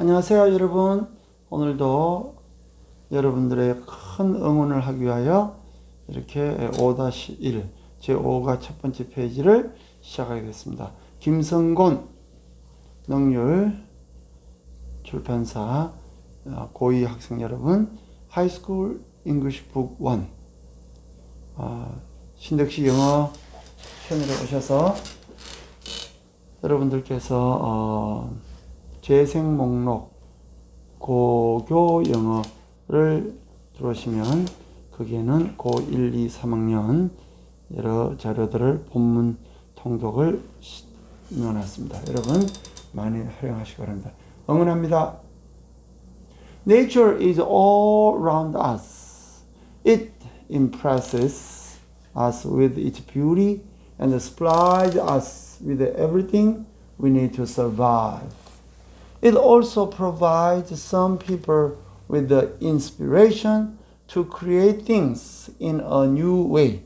안녕하세요, 여러분. 오늘도 여러분들의 큰 응원을 하기 위하여 이렇게 5-1, 제 5가 첫 번째 페이지를 시작하겠습니다. 김성곤 능률 출판사 어, 고2 학생 여러분, 하이스쿨 잉글리시 북1 어, 신덕시 영어 채널에 오셔서 여러분들께서 어, 재생 목록 고교 영어를 들어오시면 거기에는 고1, 2, 3학년 여러 자료들을 본문 통독을 넣어놨습니다. 여러분 많이 활용하시기 바랍니다. 응원합니다. Nature is all around us. It impresses us with its beauty and supplies us with everything we need to survive. It also provides some people with the inspiration to create things in a new way.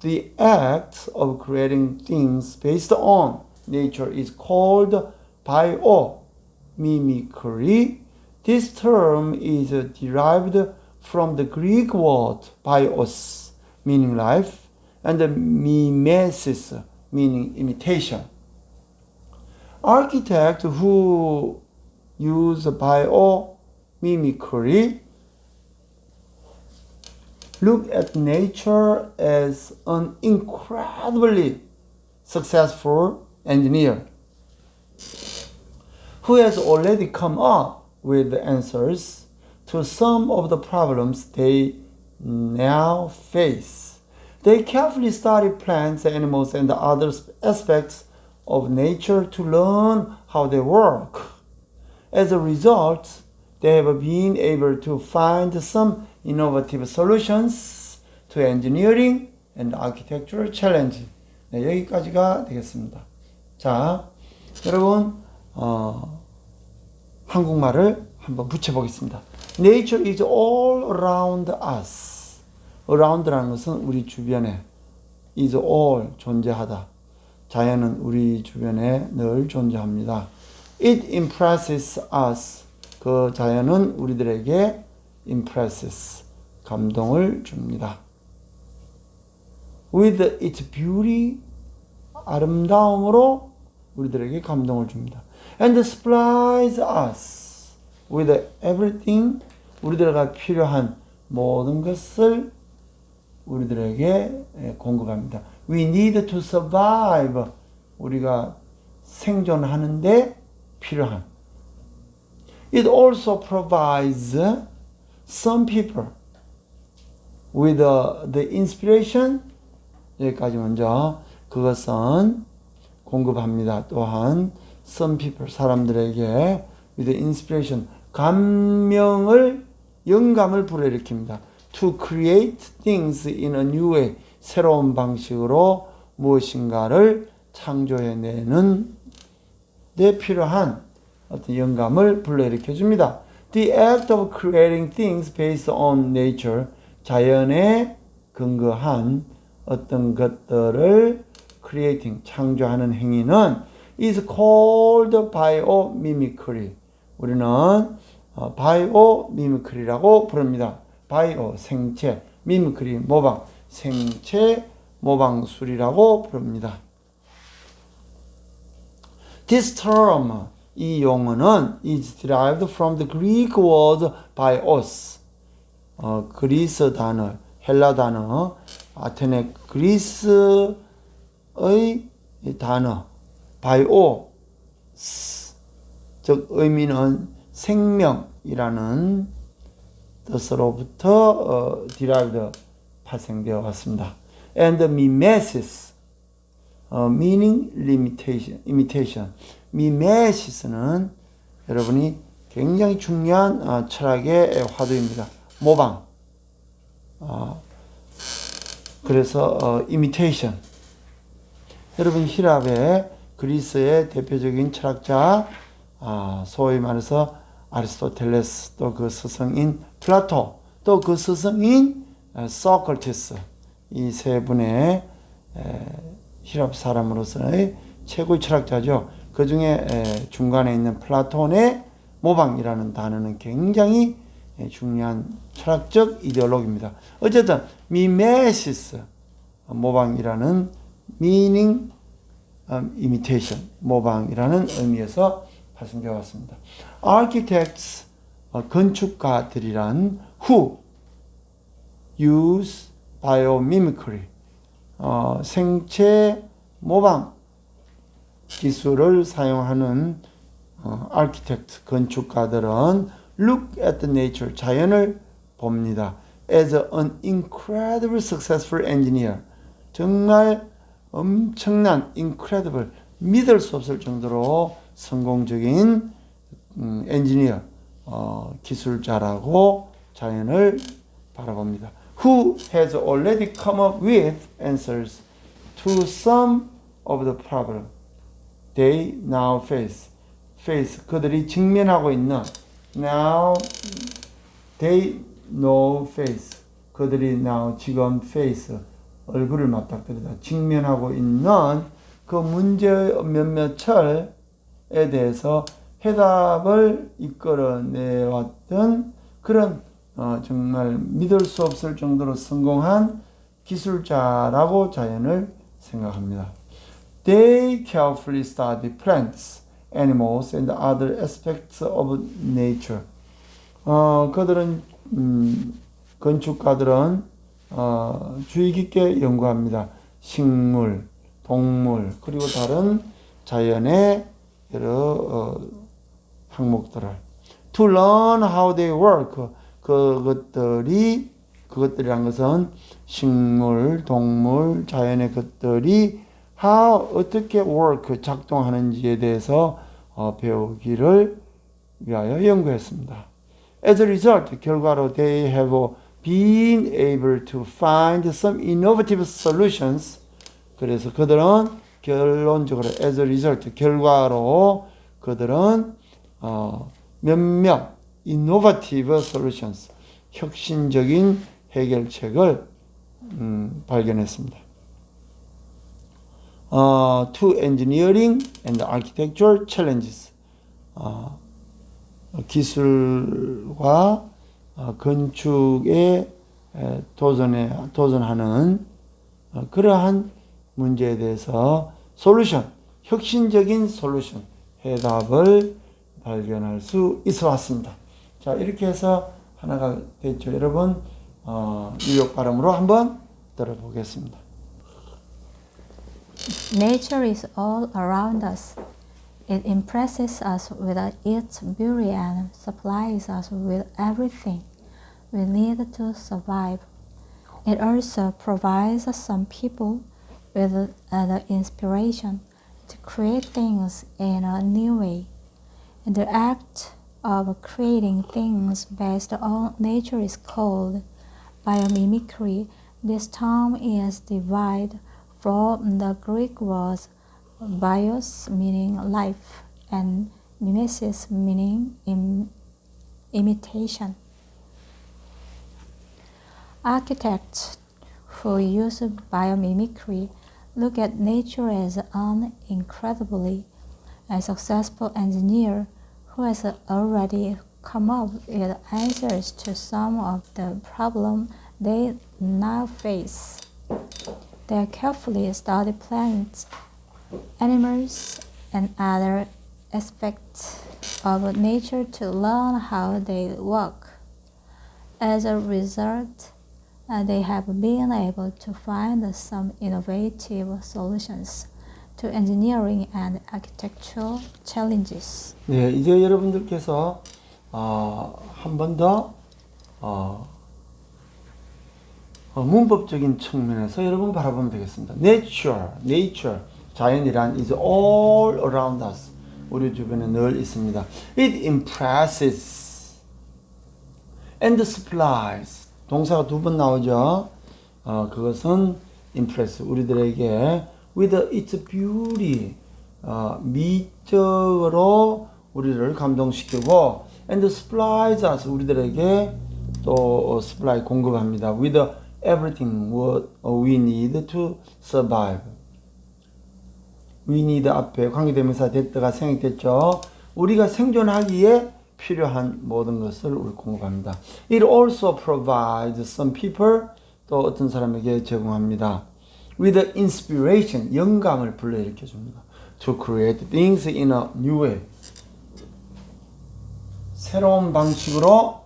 The act of creating things based on nature is called biomimicry. This term is derived from the Greek word bios, meaning life, and mimesis, meaning imitation. Architects who use biomimicry look at nature as an incredibly successful engineer who has already come up with the answers to some of the problems they now face. They carefully study plants, animals, and other aspects of nature to learn how they work. As a result, they have been able to find some innovative solutions to engineering and architectural challenge. 네, 여기까지가 되겠습니다. 자, 여러분, 어, 한국말을 한번 붙여보겠습니다. Nature is all around us. around라는 것은 우리 주변에 is all 존재하다. 자연은 우리 주변에 늘 존재합니다. It impresses us. 그 자연은 우리들에게 impresses. 감동을 줍니다. With its beauty. 아름다움으로 우리들에게 감동을 줍니다. And supplies us with everything. 우리들에게 필요한 모든 것을 우리들에게 공급합니다. We need to survive. 우리가 생존하는데 필요한. It also provides some people with the inspiration. 여기까지 먼저 그것은 공급합니다. 또한 some people 사람들에게 with inspiration 감명을 영감을 불러일으킵니다. To create things in a new way 새로운 방식으로 무엇인가를 창조해내는 데 필요한 어떤 영감을 불러일으켜 줍니다. The act of creating things based on nature 자연에 근거한 어떤 것들을 creating 창조하는 행위는 is called biomimicry. 우리는 어, biomimicry라고 부릅니다. bio 생체, mimicry 모방, 생체 모방술이라고 부릅니다. This term 이 용어는 is derived from the Greek word bios. 어, 그리스 단어, 헬라 단어, 아테네 그리스의 단어 bio 즉 의미는 생명이라는 뜻으로부터 어, derived 파생되어 왔습니다. And mimesis 어, meaning limitation, imitation. 미메시스는 여러분이 굉장히 중요한 어, 철학의 화두입니다. 모방. 어, 그래서 어, imitation. 여러분 히랍의 그리스의 대표적인 철학자 아, 소위 말해서 아리스토텔레스 또 그 스승인 플라토 또 그 스승인 소크라테스 이 세 분의 에, 히랍 사람으로서의 최고의 철학자죠. 그 중에 중간에 있는 플라톤의 모방이라는 단어는 굉장히 예, 중요한 철학적 이데올로기입니다. 어쨌든 미메시스 모방이라는 meaning um, imitation 모방이라는 의미에서 발생되어 왔습니다. Architects 어, 건축가들이란 who use biomimicry 어, 생체 모방 기술을 사용하는 어, architect 건축가들은 look at the nature 자연을 봅니다. as an incredible successful engineer 정말 엄청난 incredible 믿을 수 없을 정도로 성공적인 음, 엔지니어 어, 기술자라고 자연을 바라봅니다. Who has already come up with answers to some of the problem they now face. face 그들이 직면하고 있는 now they know face 그들이 now 지금 face 얼굴을 맞닥뜨리다 직면하고 있는 그 문제 몇몇 철에 대해서 해답을 이끌어내왔던 그런 어, 정말 믿을 수 없을 정도로 성공한 기술자라고 자연을 생각합니다. They carefully study plants, animals, and other aspects of nature. 어, 그들은 음, 건축가들은 어, 주의 깊게 연구합니다. 식물, 동물, 그리고 다른 자연의 여러 어, 항목들을 to learn how they work 그것들이 그것들이란 것은 식물, 동물, 자연의 것들이 how 어떻게 work 작동하는지에 대해서 어, 배우기를 위하여 연구했습니다. As a result, 결과로 they have been able to find some innovative solutions. 그래서 그들은 결론적으로 as a result 결과로 그들은 어, 몇몇 innovative solutions 혁신적인 해결책을 음, 발견했습니다. 어, to engineering and architectural challenges 어, 기술과 어, 건축에 에, 도전에 도전하는 어, 그러한 문제에 대해서 솔루션 혁신적인 솔루션 해답을 발견할 수 있어 왔습니다. 자 이렇게 해서 하나가 됐죠. 여러분 어, 뉴욕 발음으로 한번 들어보겠습니다. Nature is all around us. It impresses us with its beauty and supplies us with everything we need to survive. It also provides some people with uh, the inspiration to create things in a new way. And the act of creating things based on nature is called biomimicry. This term is derived from the Greek words bios meaning life and mimesis meaning im- imitation. Architects who use biomimicry look at nature as an incredibly successful engineer who has already come up with answers to some of the problems they now face. They carefully study plants, animals, and other aspects of nature to learn how they work. As a result, uh, they have been able to find some innovative solutions to engineering and architectural challenges. 네, 이제 여러분들께서 어, 한번 더 어, 어, 문법적인 측면에서 여러분 바라보면 되겠습니다. Nature, nature, 자연이란 is all around us. 우리 주변에 늘 있습니다. It impresses and supplies. 동사가 두 번 나오죠. 어, 그것은 impress, 우리들에게 with its beauty, 어, 미적으로 우리를 감동시키고 and supplies us, 우리들에게 또 어, supply 공급합니다. with everything what we need to survive. we need 앞에 관계대명사 that가 생략됐죠. 우리가 생존하기에 필요한 모든 것을 우리 공급합니다. It also provides some people 또 어떤 사람에게 제공합니다. With inspiration 영감을 불러일으켜 줍니다. To create things in a new way 새로운 방식으로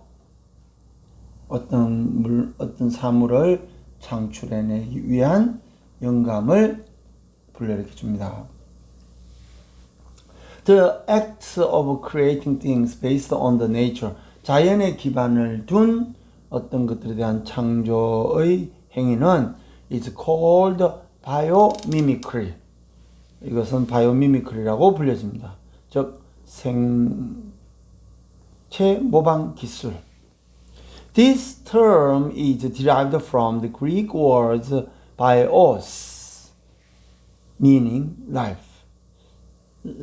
어떤 물 어떤 사물을 창출해내기 위한 영감을 불러일으켜 줍니다. The act of creating things based on the nature. 자연의 기반을 둔 어떤 것들에 대한 창조의 행위는 is called biomimicry. 이것은 biomimicry라고 불려집니다. 즉 생체 모방 기술. This term is derived from the Greek words bios, meaning life.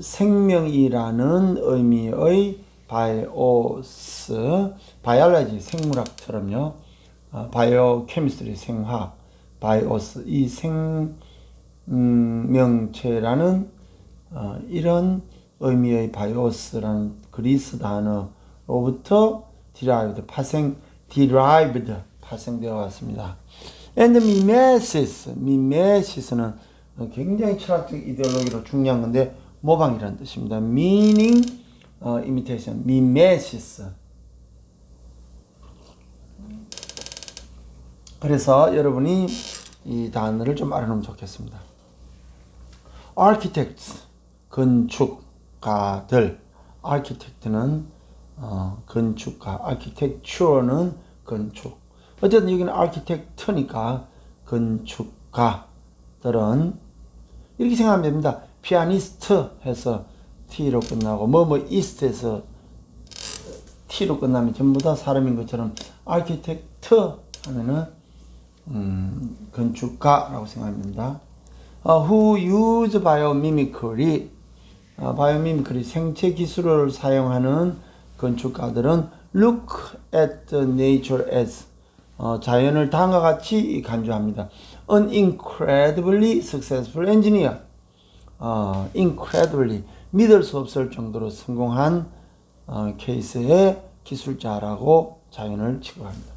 생명이라는 의미의 바이오스, 바이올로지 생물학처럼요. 어, 바이오 케미스트리 생화학, 바이오스 이 생명체라는 어, 이런 의미의 바이오스라는 그리스 단어로부터 derived 파생 derived 파생되어 왔습니다. And mimesis, mimesis는 굉장히 철학적 이데올로기로 중요한 건데 모방이라는 뜻입니다. meaning 어, imitation, mimesis. 그래서 여러분이 이 단어를 좀 알아놓으면 좋겠습니다. architects, 건축가들. architect는 어, 건축가, architecture는 건축. 어쨌든 여기는 architect니까 건축가들은 이렇게 생각하면 됩니다. 피아니스트 해서 T로 끝나고 뭐뭐 이스트에서 T로 끝나면 전부 다 사람인 것처럼 아키텍트 하면은 음, 건축가라고 생각합니다. 어, who use biomimicry 어, 바이오미미크리 생체 기술을 사용하는 건축가들은 look at nature as 어, 자연을 다음과 같이 간주합니다. An incredibly successful engineer 어, incredibly 믿을 수 없을 정도로 성공한 어, 케이스의 기술자라고 자연을 취급합니다.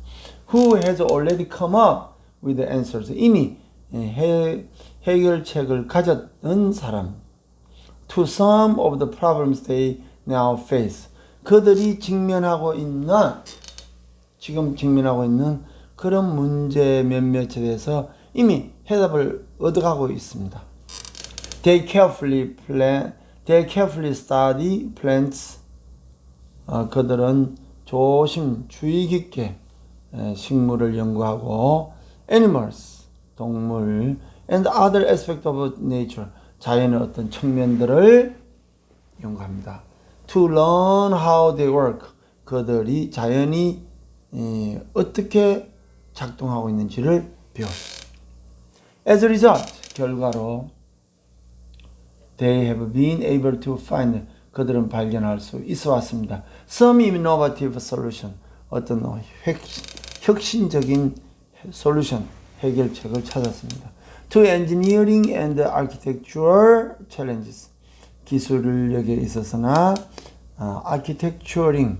Who has already come up with the answers? 이미 해, 해결책을 가졌던 사람. To some of the problems they now face. 그들이 직면하고 있는 지금 직면하고 있는 그런 문제 몇몇에 대해서 이미 해답을 얻어가고 있습니다. They carefully plan, they carefully study plants. 어, 그들은 조심, 주의 깊게 에, 식물을 연구하고 animals, 동물, and other aspects of nature, 자연의 어떤 측면들을 연구합니다. To learn how they work, 그들이 자연이 에, 어떻게 작동하고 있는지를 배웠습니다. As a result, 결과로 they have been able to find 그들은 발견할 수 있어 왔습니다. Some innovative solution 어떤 획, 혁신적인 솔루션 해결책을 찾았습니다. To engineering and architectural challenges 기술력에 있어서나 어, architecturing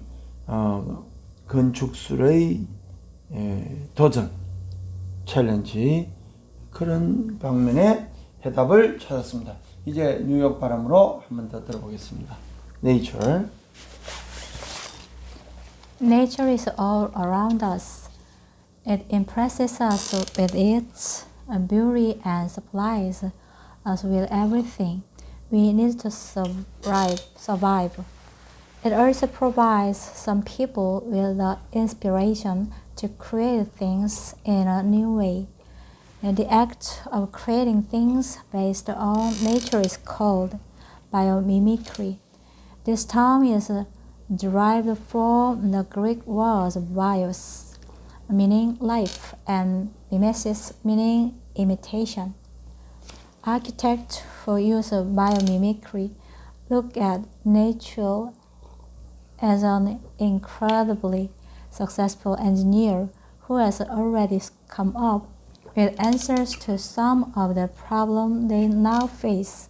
어, 건축술의 에, 도전 챌린지 그런 방면의 해답을 찾았습니다. 이제 뉴욕 발음으로 한 번 더 들어보겠습니다. Nature. Nature is all around us. It impresses us with its beauty and supplies us with everything we need to survive. survive. It also provides some people with the inspiration to create things in a new way. And the act of creating things based on nature is called biomimicry. This term is derived from the Greek words bios, meaning life, and mimesis, meaning imitation. Architects who use of biomimicry look at nature as an incredibly successful engineer who has already come up with answers to some of the problems they now face.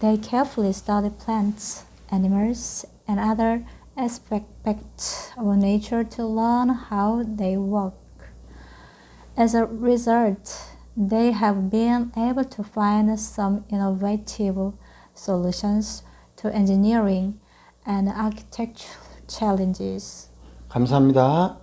They carefully study plants, animals, and other aspects of nature to learn how they work. As a result, they have been able to find some innovative solutions to engineering and architectural challenges. 감사합니다.